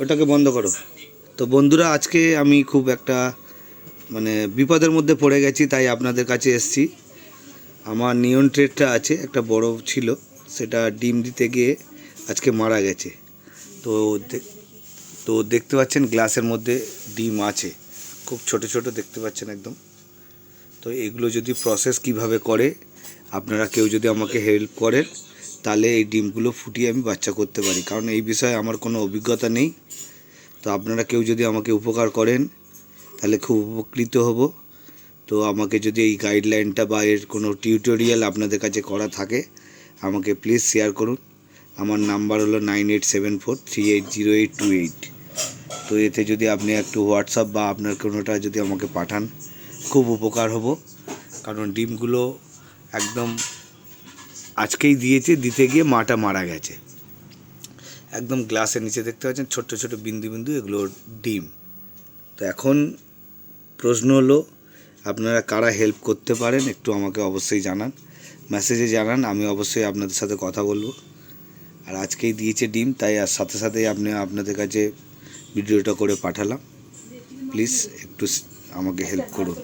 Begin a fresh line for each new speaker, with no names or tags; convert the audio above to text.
ওটাকে বন্ধ করো। তো বন্ধুরা, আজকে আমি খুব একটা মানে বিপদের মধ্যে পড়ে গেছি, তাই আপনাদের কাছে এসেছি। আমার নিয়ন ট্রেডটা আছে, একটা বড় ছিল, সেটা ডিম দিতে গিয়ে আজকে মারা গেছে। তো তো দেখতে পাচ্ছেন গ্লাসের মধ্যে ডিম আছে, খুব ছোট ছোট দেখতে পাচ্ছেন একদম। তো এগুলো যদি প্রসেস কীভাবে করে, আপনারা কেউ যদি আমাকে হেল্প করেন তাহলে এই ডিমগুলো ফুটিয়ে আমি বাচ্চা করতে পারি। কারণ এই বিষয়ে আমার কোনো অভিজ্ঞতা নেই। তো আপনারা কেউ যদি আমাকে উপকার করেন, তাহলে খুব উপকৃত হব। তো আমাকে যদি এই গাইডলাইনটা বা এর কোনো টিউটোরিয়াল আপনাদের কাছে করা থাকে, আমাকে প্লিজ শেয়ার করুন। আমার নাম্বার হলো nine eight seven four three eight zero eight two eight তো এতে যদি আপনি একটু হোয়াটসঅ্যাপ বা আপনার কোনোটা যদি আমাকে পাঠান, খুব উপকার হব। কারণ ডিমগুলো একদম আজকেই দিয়েছে, দিতে গিয়ে মাটা মারা গেছে। একদম গ্লাসের নিচে দেখতে পাচ্ছেন, ছোট্ট ছোট বিন্দু বিন্দু এগুলো ডিম। তো এখন প্রশ্ন হলো, আপনারা কারা হেল্প করতে পারেন? একটু আমাকে অবশ্যই জানান। মেসেজে জানান, আমি অবশ্যই আপনাদের সাথে কথা বলব। আর আজকেই দিয়েছে ডিম, তাই আর সাথে সাথেই আপনি, আপনাদের কাছে ভিডিওটা করে পাঠালাম। প্লিজ একটু আমাকে হেল্প করুন।